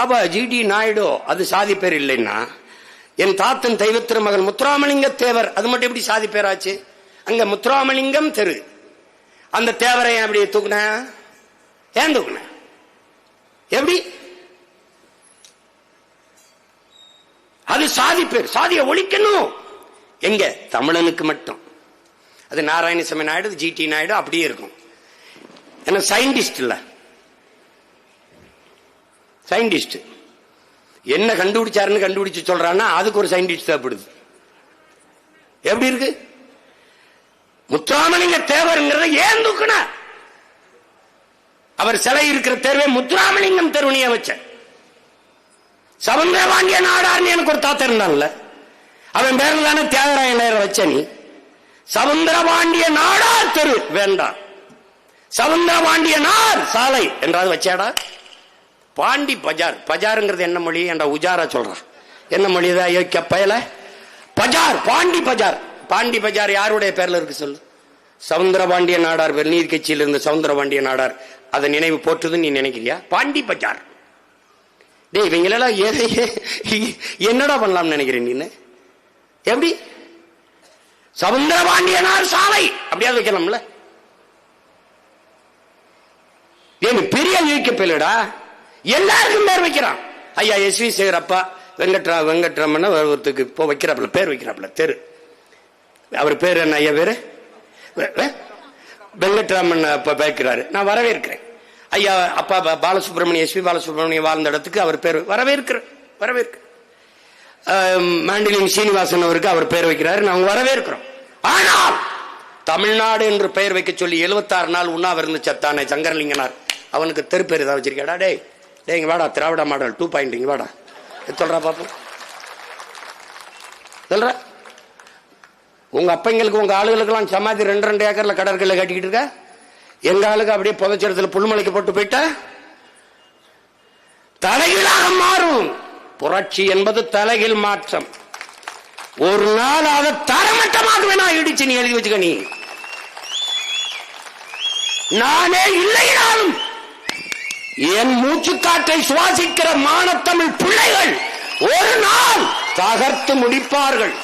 அப்ப ஜிடி நாயுடு அது சாதி பேர் இல்லைன்னா என் தாத்தன் தெய்வ மகன் முத்துராமலிங்க தேவர் அது மட்டும் எப்படி சாதி பேராச்சு? அங்க முத்துராமலிங்கம் தெரு. அந்த தேவரை ஏன் அப்படி தூக்குன? ஏன் தூக்குன? எப்படி? அது சாதி பேர் சாதியை ஒழிக்கணும். எங்க? தமிழனுக்கு மட்டும். அது நாராயணசாமி நாயுடு ஜிடி நாயுடு அப்படியே இருக்கும். ஏன்னா சயின்டிஸ்ட் இல்ல. சயின்டிஸ்ட் என்ன கண்டுபிடிச்சாருன்னு கண்டுபிடிச்சு சொல்றான்னா அதுக்கு ஒரு சயின்டிஸ்ட் தேவைப்படுது. எப்படி இருக்கு? முத்துராமலிங்க தேவருங்கிறத ஏன் தூக்குன அவர் சிலை இருக்கிற தேர்வை முத்துராமலிங்கம் தெருவனிய வச்ச சவுந்தரபாண்டிய நாடார்னு எனக்கு ஒரு தாத்தா இருந்தான்ல. அவன் பேர்ல தானே தியாகராய நேரம் வச்ச நீ சவுந்தரபாண்டிய நாடார் தெரு வேண்டாம். சவுந்தரபாண்டிய நார் சாலை என்றாவது வச்சாடா? பாண்டி பஜார். பஜாருங்கிறது என்ன மொழி என்ற உஜாரா சொல்றான். என்ன மொழி தான் பயல. பஜார் பாண்டி பஜார். பாண்டி பஜார் யாருடைய பேர்ல இருக்கு சொல்லு? சவுந்தரபாண்டிய நாடார் நீர் கட்சியில் இருந்த சவுந்தரபாண்டிய நாடார் அதை நினைவு போற்றுதுன்னு நீ நினைக்கிறியா? பாண்டி பஜார். டேய் இவங்களெல்லாம் எதை என்னடா பண்ணலாம்னு நினைக்கிறேன் நீ எப்படி? சவுந்தரபாண்டியனார் சாலை! அப்படியா வைக்கலாம்ல. ஏன் பெரிய இயக்க பிள்ளடா எல்லாருக்கும் பேர் வைக்கிறான். ஐயா எஸ். வி சேகர் அப்பா வெங்கட்ரா வெங்கட்ராமன் ஒருத்தருக்கு இப்போ வைக்கிறாப்புல பேர் வைக்கிறாப்புல தெரு. அவர் பேர் என்ன ஐயா பேரு? வெங்கட்ராமன் அப்பா வைக்கிறாரு நான் வரவேற்கிறேன். ஐயா அப்பா பாலசுப்ரமணியம் எஸ். பி. பாலசுப்ரமணியம் வாழ்ந்த இடத்துக்கு அவர் பேர் வரவேற்கிறேன். வரவேற்கிறேன். ஆம், மாண்டிலின் சீனிவாசன் அவருக்கு அவர் பெயர் வைக்கிறாரு. நாங்க வரவேற்கிறோம். ஆனால் தமிழ்நாடு என்று பெயர் வைக்க சொல்லி 76 நாள் உண்ணாவிருந்து சத்தானே சங்கரலிங்கனார். அவனுக்கு தெரு பேர் ஏதாவது வச்சிருக்கா டேய்? டேய் வாடா திராவிட மாடல் டூ பாயிண்ட் இங்க வாடா. இது சொல்றா பாப்போம்? சொல்ற. உங்க அப்பங்களுக்கு உங்க ஆளுகளுக்கெல்லாம் சமாதி ரெண்டு ரெண்டு ஏக்கர்ல கடற்கரையில் கட்டிக்கிட்டு இருக்க? எங்க ஆளுக்கு அப்படியே புதைச்சடத்துல புல்மலைக்கு போட்டு போயிட்டா? தலைகீழாக மாறும். புரட்சி என்பது தலைகீழ் மாற்றம். ஒரு நாள் அதை தரமட்டமாக வேணா இடிச்சு நீ எழுதி வச்சுக்க நீ. நானே இல்லைனாலும் என் மூச்சுக்காற்றை சுவாசிக்கிற மானத்தமிழ் பிள்ளைகள் ஒரு நாள் தகர்த்து முடிப்பார்கள்.